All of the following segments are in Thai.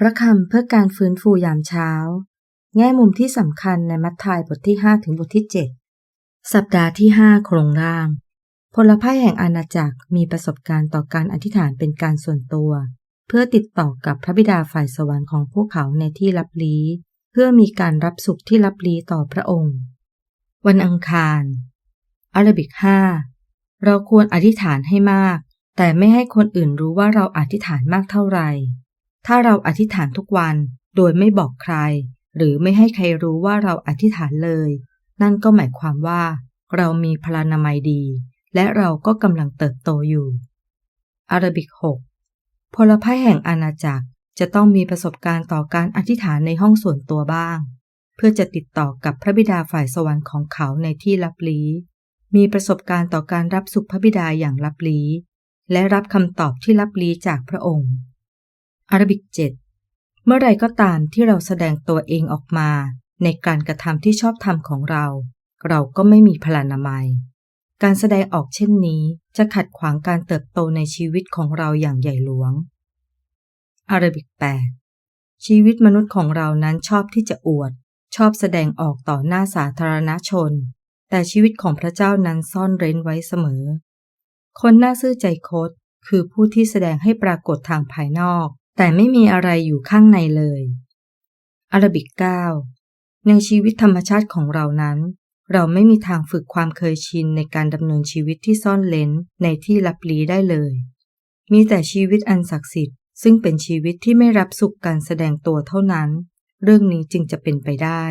พระคำเพื่อการฟื้นฟูยามเช้า แง่มุมที่สำคัญในมัทธิยบทที่ 5 ถึงบทที่ 7 สัปดาห์ที่ 5 โครงร่าง พลพ่ายแห่งอาณาจักรมีประสบการณ์ต่อการอธิษฐานเป็นการส่วนตัว เพื่อติดต่อกับพระบิดาฝ่ายสวรรค์ของพวกเขาในที่ลับลี้ เพื่อมีการรับสุขที่ลับลี้ต่อพระองค์ วันอังคารอาราบิก5เราควรอธิษฐานให้มาก แต่ไม่ให้คนอื่นรู้ว่าเราอธิษฐานมากเท่าไหร่ ถ้าเราอธิษฐานทุกวัน โดยไม่บอกใคร หรือไม่ให้ใครรู้ว่าเราอธิษฐานเลย นั่นก็หมายความว่า เรามีพลานามัยดี และเราก็กำลังเติบโตอยู่อารบิก 6 พลพ่ายแห่งอาณาจักรจะต้องมีประสบการณ์ต่อการอธิษฐานในห้องส่วนตัวบ้าง เพื่อจะติดต่อกับพระบิดาฝ่ายสวรรค์ของเขาในที่ลับลี้ มีประสบการณ์ต่อการรับสุขพระบิดาอย่างลับลี้ และรับคำตอบที่ลับลี้จากพระองค์ อาราบิก7เมื่อไรก็ตามที่เราแสดงตัวเองออกมา ในการกระทำที่ชอบธรรมของเรา เราก็ไม่มีพลานามัย การแสดงออกเช่นนี้จะขัดขวางการเติบโตในชีวิตของเราอย่างใหญ่หลวง อาราบิก 8 ชีวิตมนุษย์ของเรานั้นชอบที่จะอวด ชอบแสดงออกต่อหน้าสาธารณชน แต่ชีวิตของพระเจ้านั้นซ่อนเร้นไว้เสมอ คนน่าซื่อใจคดคือผู้ที่แสดงให้ปรากฏทางภายนอก แต่ไม่มีอะไรอยู่ข้างในเลยอาราบิก9ในชีวิตธรรมชาติของเรานั้น เราไม่มีทางฝึกความเคยชินในการดำเนินชีวิตที่ซ่อนเลนในที่ลับลี้ได้เลย มีแต่ชีวิตอันศักดิ์สิทธิ์ซึ่งเป็นชีวิตที่ไม่รับสุขการแสดงตัวเท่านั้น เรื่องนี้จึงจะเป็นไปได้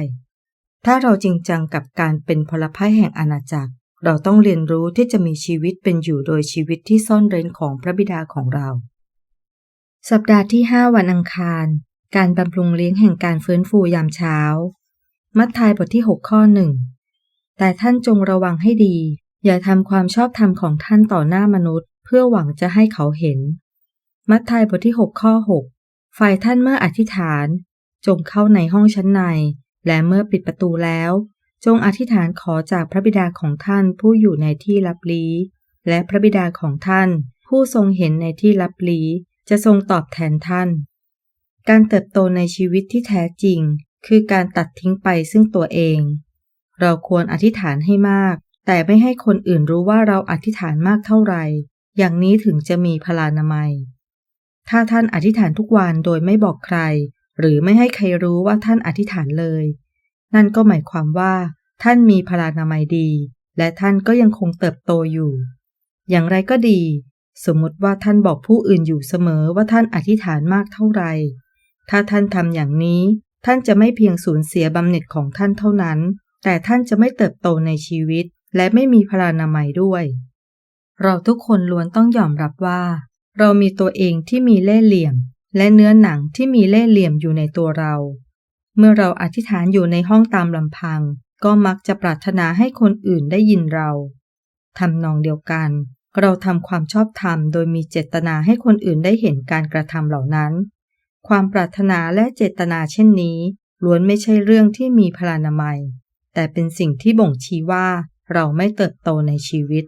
ถ้าเราจริงจังกับการเป็นพลพ่ายแห่งอาณาจักร เราต้องเรียนรู้ที่จะมีชีวิตเป็นอยู่โดยชีวิตที่ซ่อนเร้นของพระบิดาของเรา สัปดาห์ที่ 5 วันอังคาร การบำรุงเลี้ยงแห่งการฟื้นฟูยามเช้า มัทธิยบทที่ 6 ข้อหนึ่งแต่ท่านจงระวังให้ดี อย่าทำความชอบธรรมของท่านต่อหน้ามนุษย์ เพื่อหวังจะให้เขาเห็น มัทธิยบทที่ 6 ข้อ 6 ฝ่ายท่านเมื่ออธิษฐาน จงเข้าในห้องชั้นใน และเมื่อปิดประตูแล้ว จงอธิษฐานขอจากพระบิดาของท่านผู้อยู่ในที่ลับลี้ และพระบิดาของท่าน ผู้ทรงเห็นในที่ลับลี้ จะทรงตอบแทนท่าน การเติบโตในชีวิตที่แท้จริง คือการตัดทิ้งไปซึ่งตัวเอง เราควรอธิษฐานให้มาก แต่ไม่ให้คนอื่นรู้ว่าเราอธิษฐานมากเท่าไหร่ อย่างนี้ถึงจะมีพลานามัย ถ้าท่านอธิษฐานทุกวันโดยไม่บอกใคร หรือไม่ให้ใครรู้ว่าท่านอธิษฐานเลย นั่นก็หมายความว่า ท่านมีพลานามัยดี และท่านก็ยังคงเติบโตอยู่อย่างไรก็ดี สมมติว่าท่านบอกผู้อื่นอยู่เสมอว่าท่านอธิษฐานมากเท่าไหร่ ถ้าท่านทำอย่างนี้ ท่านจะไม่เพียงสูญเสียบำเหน็จของท่านเท่านั้น แต่ท่านจะไม่เติบโตในชีวิต และไม่มีพลานามัยด้วย เราทุกคนล้วนต้องยอมรับว่า เรามีตัวเองที่มีเล่ห์เหลี่ยม และเนื้อหนังที่มีเล่ห์เหลี่ยมอยู่ในตัวเรา เมื่อเราอธิษฐานอยู่ในห้องตามลำพัง ก็มักจะปรารถนาให้คนอื่นได้ยินเราทำนองเดียวกัน เราทำความชอบธรรมโดยมีเจตนาให้คนอื่นได้เห็นการกระทำเหล่านั้น ความปรารถนาและเจตนาเช่นนี้ล้วนไม่ใช่เรื่องที่มีพลานามัย แต่เป็นสิ่งที่บ่งชี้ว่าเราไม่เติบโตในชีวิต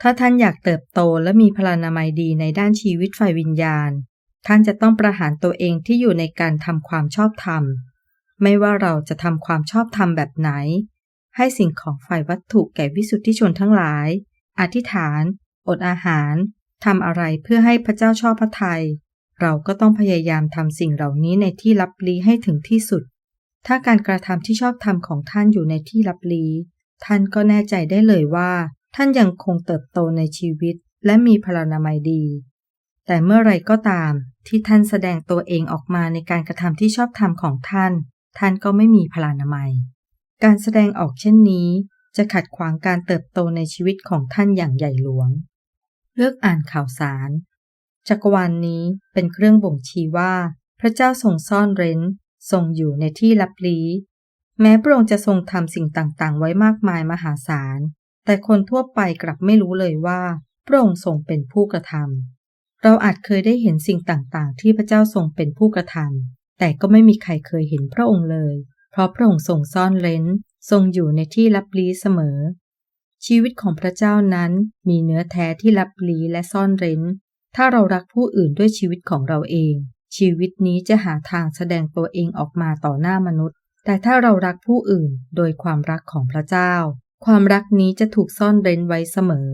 ถ้าท่านอยากเติบโตและมีพลานามัยดีในด้านชีวิตฝ่ายวิญญาณ ท่านจะต้องประหารตัวเองที่อยู่ในการทำความชอบธรรม ไม่ว่าเราจะทำความชอบธรรมแบบไหน ให้สิ่งของฝ่ายวัตถุแก่วิสุทธิชนทั้งหลาย อธิษฐาน อดอาหารทำอะไรเพื่อให้พระเจ้าชอบพระทยัยเราก็ต้องพยายามทำสิ่งเหล่านี้ในที่ลับลี้ให้ถึงที่สุด ถ้าการกระทำที่ชอบธรรมของท่านอยู่ในที่ลับลี้ ท่านก็แน่ใจได้เลยว่า ท่านยังคงเติบโตในชีวิต และมีพลานามัยดี แต่เมื่อไรก็ตาม ที่ท่านแสดงตัวเองออกมาในการกระทำที่ชอบธรรมของท่าน ท่านก็ไม่มีพลานามัย การแสดงออกเช่นนี้ จะขัดขวางการเติบโตในชีวิตของท่านอย่างใหญ่หลวง เลือกอ่านข่าวสาร จักรวาลนนี้เป็นเครื่องบ่งชี้ว่า พระเจ้าทรงซ่อนเร้น ทรงอยู่ในที่ลับลี้แม้พระองค์จะทรงทำสิ่งต่างๆ ไว้มากมายมหาศาล แต่คนทั่วไปกลับไม่รู้เลยว่า พระองค์ทรงเป็นผู้กระทำ เราอาจเคยได้เห็นสิ่งต่างๆ ที่พระเจ้าทรงเป็นผู้กระทำ แต่ก็ไม่มีใครเคยเห็นพระองค์เลย เพราะพระองค์ทรงซ่อนเร้น ทรงอยู่ในที่ลับลี้เสมอ ชีวิตของพระเจ้านั้นมีเนื้อแท้ที่ลับลี้และซ่อนเร้น ถ้าเรารักผู้อื่นด้วยชีวิตของเราเอง ชีวิตนี้จะหาทางแสดงตัวเองออกมาต่อหน้ามนุษย์ แต่ถ้าเรารักผู้อื่นโดยความรักของพระเจ้า ความรักนี้จะถูกซ่อนเร้นไว้เสมอ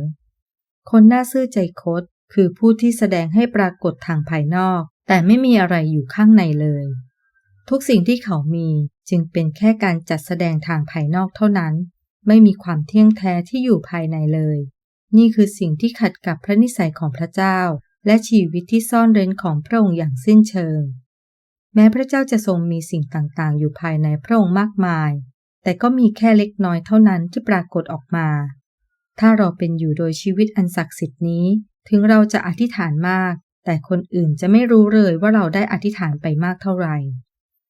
คนน่าซื่อใจคดคือผู้ที่แสดงให้ปรากฏทางภายนอก แต่ไม่มีอะไรอยู่ข้างในเลย ทุกสิ่งที่เขามีจึงเป็นแค่การจัดแสดงทางภายนอกเท่านั้น ไม่มีความเที่ยงแท้ที่อยู่ภายในเลย นี่คือสิ่งที่ขัดกับพระนิสัยของพระเจ้า และชีวิตที่ซ่อนเร้นของพระองค์อย่างสิ้นเชิง แม้พระเจ้าจะทรงมีสิ่งต่างๆ อยู่ภายในพระองค์มากมาย แต่ก็มีแค่เล็กน้อยเท่านั้นที่ปรากฏออกมา ถ้าเราเป็นอยู่โดยชีวิตอันศักดิ์สิทธิ์นี้ ถึงเราจะอธิษฐานมาก แต่คนอื่นจะไม่รู้เลยว่าเราได้อธิษฐานไปมากเท่าไหร่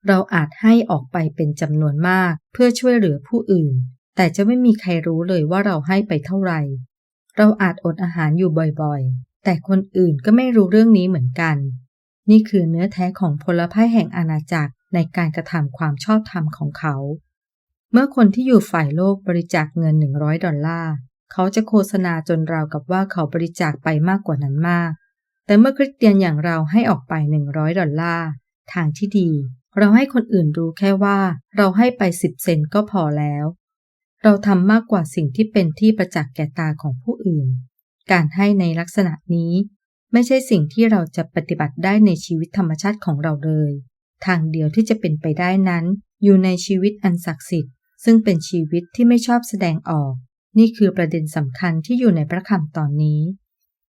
เราอาจให้ออกไปเป็นจำนวนมากเพื่อช่วยเหลือผู้อื่น แต่จะไม่มีใครรู้เลยว่าเราให้ไปเท่าไหร่ เราอาจอดอาหารอยู่บ่อยๆ แต่คนอื่นก็ไม่รู้เรื่องนี้เหมือนกัน นี่คือเนื้อแท้ของพลภัยแห่งอาณาจักรในการกระทำความชอบธรรมของเขา เมื่อคนที่อยู่ฝ่ายโลกบริจาคเงิน 100 ดอลลาร์เขาจะโฆษณาจนราวกับว่าเขาบริจาคไปมากกว่านั้นมาก แต่เมื่อคริสเตียนอย่างเราให้ออกไป 100 ดอลลาร์ ทางที่ดี เราให้คนอื่นรู้แค่ว่า เราให้ไป 10 เซนก็พอแล้ว เราทำมากกว่าสิ่งที่เป็นที่ประจักษ์แก่ตาของผู้อื่น การให้ในลักษณะนี้ ไม่ใช่สิ่งที่เราจะปฏิบัติได้ในชีวิตธรรมชาติของเราเลย ทางเดียวที่จะเป็นไปได้นั้น อยู่ในชีวิตอันศักดิ์สิทธิ์ ซึ่งเป็นชีวิตที่ไม่ชอบแสดงออก นี่คือประเด็นสำคัญที่อยู่ในพระคำตอนนี้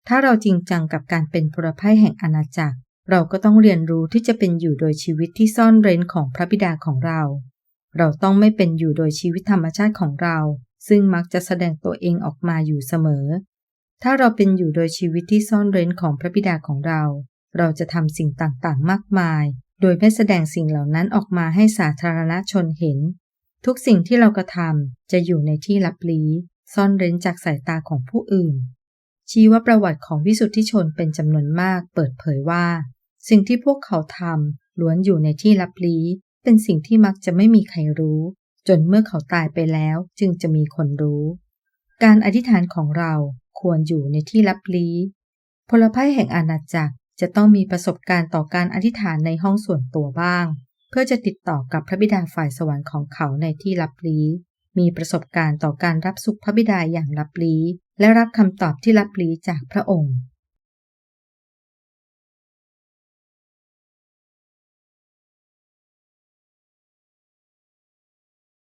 ถ้าเราจริงจังกับการเป็นพลภัยแห่งอาณาจักร เราก็ต้องเรียนรู้ที่จะเป็นอยู่โดยชีวิตที่ซ่อนเร้นของพระบิดาของเรา เราต้องไม่เป็นอยู่โดยชีวิตธรรมชาติของเรา ซึ่งมักจะแสดงตัวเองออกมาอยู่เสมอ ถ้าเราเป็นอยู่โดยชีวิตที่ซ่อนเร้นของพระบิดาของเรา เราจะทำสิ่งต่างๆ มากมาย โดยไม่แสดงสิ่งเหล่านั้นออกมาให้สาธารณชนเห็น ทุกสิ่งที่เรากระทำจะอยู่ในที่ลับลี้ ซ่อนเร้นจากสายตาของผู้อื่น ชีวประวัติของวิสุทธิชนเป็นจำนวนมาก เปิดเผยว่า สิ่งที่พวกเขาทำล้วนอยู่ในที่ลับลี้ เป็นสิ่งที่มักจะไม่มีใครรู้ จนเมื่อเขาตายไปแล้วจึงจะมีคนรู้ การอธิษฐานของเราควรอยู่ในที่ลับลี้พลภัยแห่งอาณาจักรจะต้องมีประสบการณ์ต่อการอธิษฐานในห้องส่วนตัวบ้าง เพื่อจะติดต่อกับพระบิดาฝ่ายสวรรค์ของเขาในที่ลับลี้ มีประสบการณ์ต่อการรับสุขพระบิดาอย่างลับลี้ และรับคำตอบที่ลับลี้จากพระองค์